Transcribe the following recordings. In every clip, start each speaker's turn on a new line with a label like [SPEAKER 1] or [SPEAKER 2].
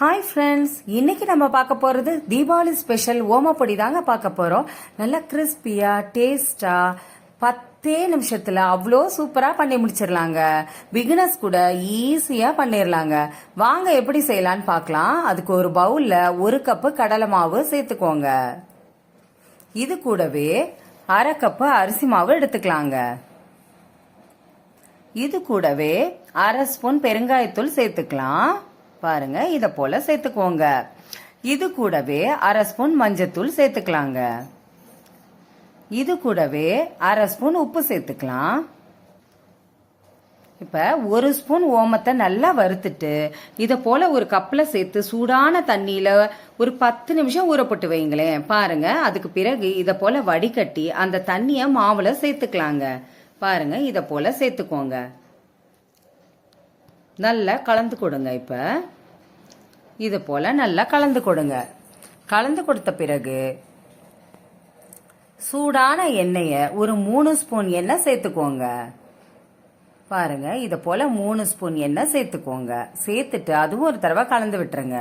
[SPEAKER 1] Hi friends இன்னைக்கு நம்ம பார்க்க போகிறது தீபாவளி ஸ்பெஷல் ஓமப்பொடி தாங்க பார்க்க போகிறோம் நல்லா கிறிஸ்பியாக டேஸ்டாக பத்தே நிமிஷத்தில் அவ்வளோ சூப்பராக பண்ணி முடிச்சிடலாங்க. பிகினர்ஸ் கூட ஈஸியாக பண்ணிடலாங்க. வாங்க எப்படி செய்யலான்னு பார்க்கலாம். அதுக்கு ஒரு பவுலில் ஒரு கப்பு கடலை மாவு சேர்த்துக்கோங்க. இது கூடவே அரை கப்பு அரிசி மாவு எடுத்துக்கலாங்க. இது கூடவே அரை ஸ்பூன் பெருங்காயத்தூள் சேர்த்துக்கலாம். பாருங்க இத போல சேர்த்துக்கோங்க. இது கூடவே அரை ஸ்பூன் மஞ்சத்தூள் சேர்த்துக்கலாங்க. இது கூடவே அரை ஸ்பூன் உப்பு சேர்த்துக்கலாம். இப்ப ஒரு ஸ்பூன் ஓமத்தை நல்லா வறுத்துட்டு இத போல ஒரு கப்ல சேர்த்து சூடான தண்ணியில ஒரு பத்து நிமிஷம் ஊறப்பட்டு வைங்களேன். பாருங்க அதுக்கு பிறகு இத போல வடிகட்டி அந்த தண்ணிய மாவுல சேர்த்துக்கலாங்க. பாருங்க இத போல சேர்த்துக்கோங்க. நல்லா கலந்து கொடுங்க இப்போ. இது போல் நல்லா கலந்து கொடுங்க. கலந்து கொடுத்த பிறகு சூடான எண்ணெயை ஒரு மூணு ஸ்பூன் எண்ணெய் சேர்த்துக்கோங்க. பாருங்க இதை போல மூணு ஸ்பூன் எண்ணெய் சேர்த்துக்கோங்க. சேர்த்துட்டு அதுவும் ஒரு தடவை கலந்து விட்டுருங்க.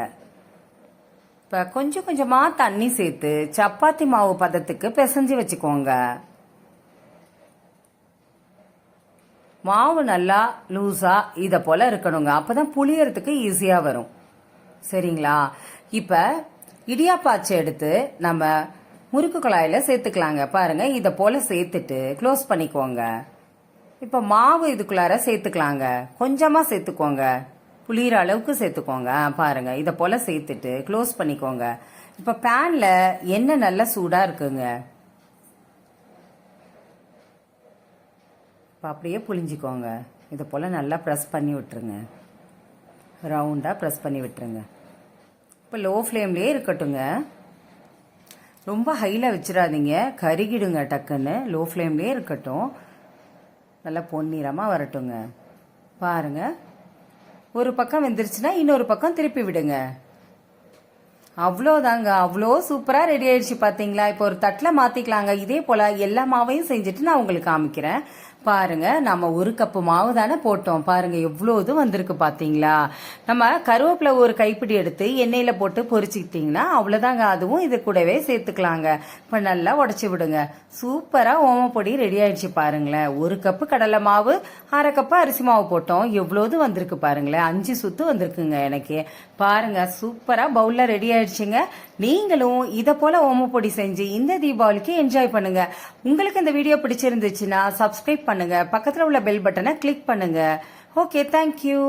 [SPEAKER 1] இப்போ கொஞ்சம் கொஞ்சமாக தண்ணி சேர்த்து சப்பாத்தி மாவு பதத்துக்கு பிசைஞ்சு வச்சுக்கோங்க. மாவு நல்லா லூஸா இத போல இருக்கணுங்க. அப்பதான் புளியறதுக்கு ஈஸியா வரும். சரிங்களா? இப்ப இடியாப்பாச்சு எடுத்து நம்ம முறுக்கு குழாயில சேர்த்துக்கலாங்க. பாருங்க இத போல சேர்த்துட்டு க்ளோஸ் பண்ணிக்கோங்க. இப்ப மாவு இதுக்குள்ளார சேர்த்துக்கலாங்க. கொஞ்சமா சேர்த்துக்கோங்க. புளியிற அளவுக்கு சேர்த்துக்கோங்க. பாருங்கள் பாருங்க இத போல சேர்த்துட்டு க்ளோஸ் பண்ணிக்கோங்க. இப்ப பேன்ல எண்ணெய் நல்லா சூடா இருக்குங்க. இப்போ அப்படியே புளிஞ்சிக்கோங்க இதை போல் நல்லா ப்ரெஸ் பண்ணி விட்டுருங்க. ரவுண்டாக ப்ரெஸ் பண்ணி விட்டுருங்க. இப்போ லோ ஃப்ளேம்லேயே இருக்கட்டுங்க. ரொம்ப ஹையில் வச்சிடாதீங்க. கருகிடுங்க டக்குன்னு. லோ ஃப்ளேம்லேயே இருக்கட்டும். நல்லா பொன்னிறமாக வரட்டுங்க. பாருங்க. ஒரு பக்கம் வெந்துருச்சுன்னா இன்னொரு பக்கம் திருப்பி விடுங்க. அவ்வளோதாங்க. அவ்வளோ சூப்பராக ரெடி ஆயிடுச்சு பார்த்தீங்களா இப்போ ஒரு தட்டில் மாற்றிக்கலாங்க இதே போல் எல்லா மாவையும் செஞ்சுட்டு நான் உங்களுக்கு காமிக்கிறேன். பாருங்க நம்ம ஒரு கப்பு மாவு தானே போட்டோம். பாருங்க எவ்வளோ இது வந்திருக்கு பார்த்தீங்களா நம்ம கருவேப்பிலை ஒரு கைப்பிடி எடுத்து எண்ணெயில் போட்டு பொரிச்சுக்கிட்டிங்கன்னா அவ்வளோதாங்க அதுவும் இது கூடவே சேர்த்துக்கலாங்க. இப்போ நல்லா உடச்சி விடுங்க. சூப்பராக ஓமப்பொடி ரெடி ஆயிடுச்சு பாருங்களேன். ஒரு கப்பு கடலை மாவு அரை கப்பு அரிசி மாவு போட்டோம். எவ்வளோது வந்திருக்கு பாருங்களேன். அஞ்சு சுத்து வந்திருக்குங்க எனக்கு. பாருங்க சூப்பராக பவுலில் ரெடி ஆயிடுச்சுங்க. நீங்களும் இதை போல ஓமப்பொடி செஞ்சு இந்த தீபாவளிக்கு என்ஜாய் பண்ணுங்க. உங்களுக்கு இந்த வீடியோ பிடிச்சிருந்துச்சுன்னா சப்ஸ்கிரைப் பண்ணுங்க. பக்கத்தில் உள்ள பெல் பட்டனை கிளிக் பண்ணுங்க. Okay thank you